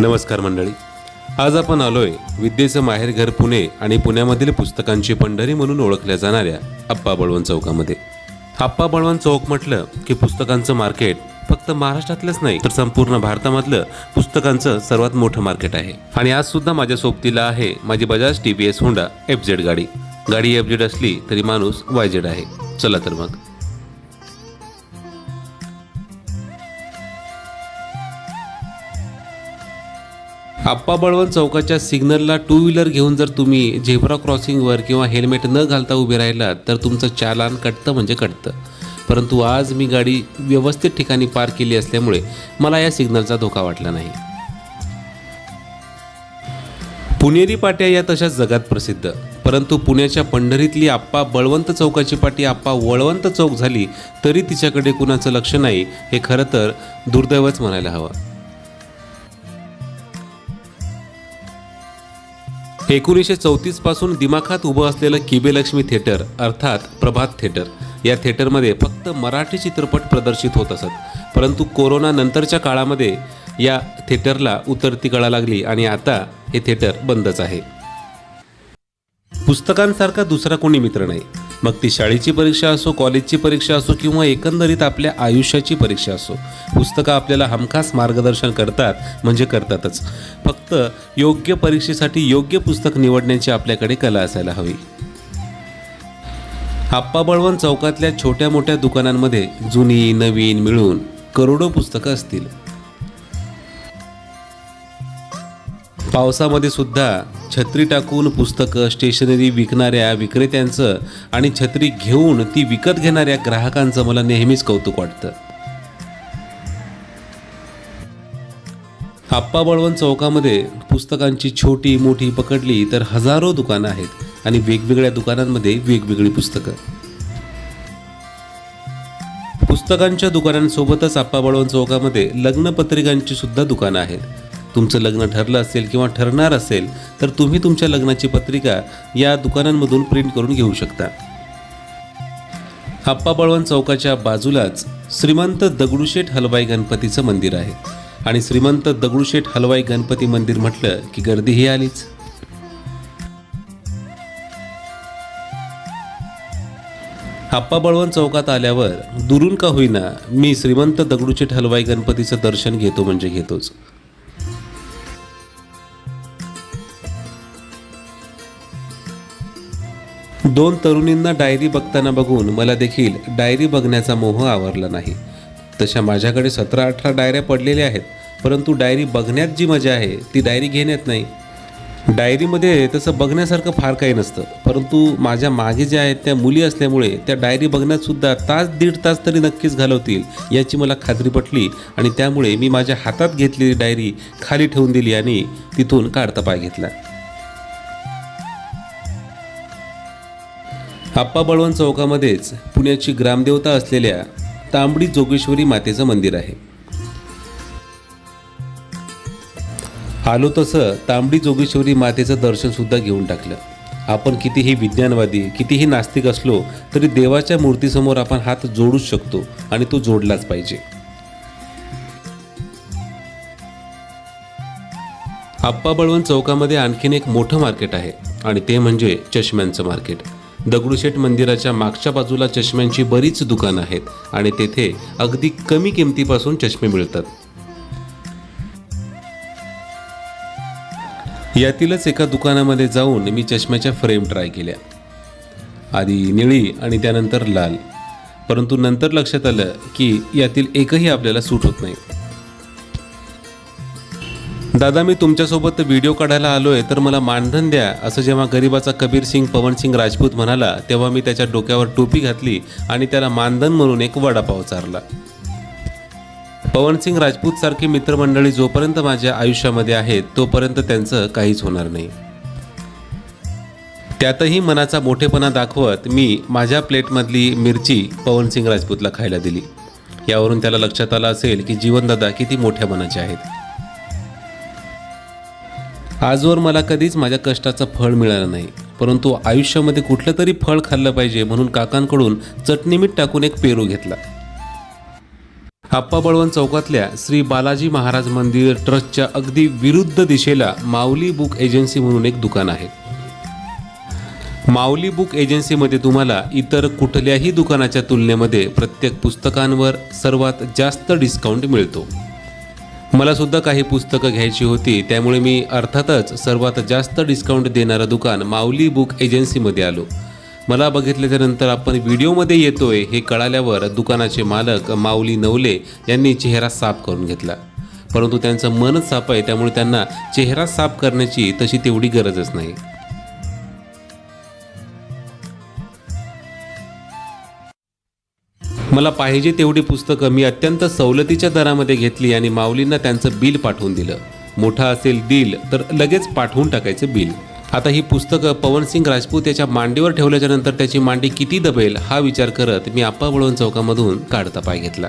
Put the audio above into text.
नमस्कार मंडळी. आज आपण आलोय विद्येचं माहेरघर पुणे आणि पुण्यामधील पुस्तकांची पंढरी म्हणून ओळखल्या जाणाऱ्या आप्पा बळवंत चौकामध्ये. आप्पा बळवंत चौक म्हटलं की पुस्तकांचं मार्केट फक्त महाराष्ट्रातलंच नाही तर संपूर्ण भारतामधलं पुस्तकांचं सर्वात मोठं मार्केट आहे. आणि आज सुद्धा माझ्या सोबतीला आहे माझी Bajaj T V S Honda F Z गाडी. गाडी एफ झेड असली तरी माणूस वाय झेड आहे. चला तर मग. आप्पा बळवंत चौकाच्या सिग्नलला टू व्हीलर घेऊन जर तुम्ही झेब्रा क्रॉसिंगवर किंवा हेल्मेट न घालता उभे राहिलात तर तुमचं चालान कटतं म्हणजे कटतं. परंतु आज मी गाडी व्यवस्थित ठिकाणी पार्क केली असल्यामुळे मला या सिग्नलचा धोका वाटला नाही. पुणेरी पाट्या या तशाच जगात प्रसिद्ध. परंतु पुण्याच्या पंढरीतली आप्पा बळवंत चौकाची पाटी आप्पा वळवंत चौक झाली तरी तिच्याकडे कुणाचं लक्ष नाही हे खरं तर दुर्दैवच म्हणायला हवं. एकोणीसशे चौतीसपासून दिमाखात उभं असलेलं किबेलक्ष्मी थिएटर अर्थात प्रभात थिएटर या थिएटरमध्ये फक्त मराठी चित्रपट प्रदर्शित होत असत. परंतु कोरोना नंतरच्या काळामध्ये या थिएटरला उतरती कळा लागली आणि आता हे थिएटर बंदच आहे. पुस्तकांसारखा दुसरा कोणी मित्र नाही. मग ती शाळेची परीक्षा असो कॉलेजची परीक्षा असो किंवा एकंदरीत आपल्या आयुष्याची परीक्षा असो पुस्तकं आपल्याला हमखास मार्गदर्शन करतात म्हणजे करतातच. फक्त योग्य परीक्षेसाठी योग्य पुस्तक निवडण्याची आपल्याकडे कला असायला हवी. आप्पा बळवंत चौकातल्या छोट्या मोठ्या दुकानांमध्ये जुनी नवीन मिळून करोडो पुस्तकं असतील. पावसामध्ये सुद्धा छत्री टाकून पुस्तकं स्टेशनरी विकणाऱ्या विक्रेत्यांचं आणि छत्री घेऊन ती विकत घेणाऱ्या ग्राहकांचं मला नेहमीच कौतुक वाटतं. आप्पा बळवंत चौकामध्ये पुस्तकांची छोटी मोठी पकडली तर हजारो दुकानं आहेत आणि वेगवेगळ्या दुकानांमध्ये वेगवेगळी पुस्तकं. पुस्तकांच्या दुकानांसोबतच आप्पा बळवंत चौकामध्ये लग्नपत्रिकांची सुद्धा दुकानं आहेत. तुमचं लग्न ठरलं असेल किंवा ठरणार असेल तर तुम्ही तुमच्या लग्नाची पत्रिका या दुकानांमधून प्रिंट करून घेऊ शकता. आप्पा बळवंत चौकाच्या बाजूलाच श्रीमंत दगडूशेठ हलवाई गणपतीचं मंदिर आहे. आणि श्रीमंत दगडूशेठ हलवाई गणपती मंदिर म्हटलं की गर्दीही आलीच. आप्पा बळवंत चौकात आल्यावर दुरून का होईना मी श्रीमंत दगडूशेठ हलवाई गणपतीचं दर्शन घेतो म्हणजे घेतोच. दोन तरुणींना डायरी बघताना बघून मला देखील डायरी बघण्याचा मोह आवरला नाही. तशा माझ्याकडे सतरा अठरा डायऱ्या पडलेल्या आहेत परंतु डायरी बघण्यात जी मजा आहे ती डायरी घेण्यात नाही. डायरीमध्ये तसं बघण्यासारखं फार काही नसतं परंतु माझ्या मागे ज्या आहेत त्या मुली असल्यामुळे त्या डायरी बघण्यातसुद्धा तास दीड तास तरी नक्कीच घालवतील याची मला खात्री पटली आणि त्यामुळे मी माझ्या हातात घेतलेली डायरी खाली ठेवून दिली आणि तिथून काढता पाय घेतला. आप्पा बळवंत चौकामध्येच पुण्याची ग्रामदेवता असलेल्या तांबडी जोगेश्वरी मातेचं मंदिर आहे. आलो तसं तांबडी जोगेश्वरी मातेचं दर्शन सुद्धा घेऊन टाकलं. आपण कितीही विज्ञानवादी कितीही नास्तिक असलो तरी देवाच्या मूर्तीसमोर आपण हात जोडूच शकतो आणि तो जोडलाच पाहिजे. आप्पा बळवंत चौकामध्ये आणखीन एक मोठं मार्केट आहे आणि ते म्हणजे चष्म्यांचं मार्केट. दगडूशेठ मंदिराच्या मागच्या बाजूला चष्म्यांची बरीच दुकानं आहेत आणि तेथे अगदी कमी किमतीपासून चष्मे मिळतात. यातीलच एका दुकानामध्ये जाऊन मी चष्म्याच्या फ्रेम ट्राय केल्या. आधी निळी आणि त्यानंतर लाल. परंतु नंतर लक्षात आलं की यातील एकही आपल्याला सूट होत नाही. दादा मी तुमच्यासोबत व्हिडिओ काढायला आलो आहे तर मला मानधन द्या. असं जेव्हा गरिबाचा कबीर सिंग पवन सिंग राजपूत म्हणाला तेव्हा मी त्याच्या डोक्यावर टोपी घातली आणि त्याला मानधन म्हणून एक वडापाव चारला. पवनसिंग राजपूत सारखी मित्रमंडळी जोपर्यंत माझ्या आयुष्यामध्ये आहेत तोपर्यंत त्यांचं काहीच होणार नाही. त्यातही मनाचा मोठेपणा दाखवत मी माझ्या प्लेटमधली मिरची पवनसिंग राजपूतला खायला दिली. यावरून त्याला लक्षात आलं असेल की जीवनदादा किती मोठ्या मनाचे आहेत. आजवर मला कधीच माझ्या कष्टाचं फळ मिळालं नाही. परंतु आयुष्यामध्ये कुठलं तरी फळ खाल्लं पाहिजे म्हणून काकांकडून चटणी मीठ टाकून एक पेरू घेतला. आप्पा बळवंत चौकातल्या श्री बालाजी महाराज मंदिर ट्रस्टच्या अगदी विरुद्ध दिशेला माऊली बुक एजन्सी म्हणून एक दुकान आहे. माऊली बुक एजन्सीमध्ये तुम्हाला इतर कुठल्याही दुकानाच्या तुलनेमध्ये प्रत्येक पुस्तकांवर सर्वात जास्त डिस्काउंट मिळतो. मला सुद्धा काही पुस्तकं घ्यायची होती त्यामुळे मी अर्थातच सर्वात जास्त डिस्काउंट देणारं दुकान माऊली बुक एजन्सीमध्ये आलो. मला बघितल्याच्यानंतर आपण व्हिडिओमध्ये येतोय हे कळाल्यावर दुकानाचे मालक माऊली नवले यांनी चेहरा साफ करून घेतला. परंतु त्यांचं मनच साफ आहे त्यामुळे त्यांना चेहरा साफ करण्याची तशी तेवढी गरजच नाही. मला पाहिजे तेवढी पुस्तकं मी अत्यंत सवलतीच्या दरामध्ये घेतली आणि माऊलींना त्यांचं बिल पाठवून दिलं. मोठा असेल डील तर लगेच पाठवून टाकायचं बिल. आता ही पुस्तकं पवनसिंग राजपूत याच्या मांडीवर ठेवल्याच्यानंतर त्याची मांडी किती दबेल हा विचार करत मी आप्पा वळवण चौकामधून काढता पाय घेतला.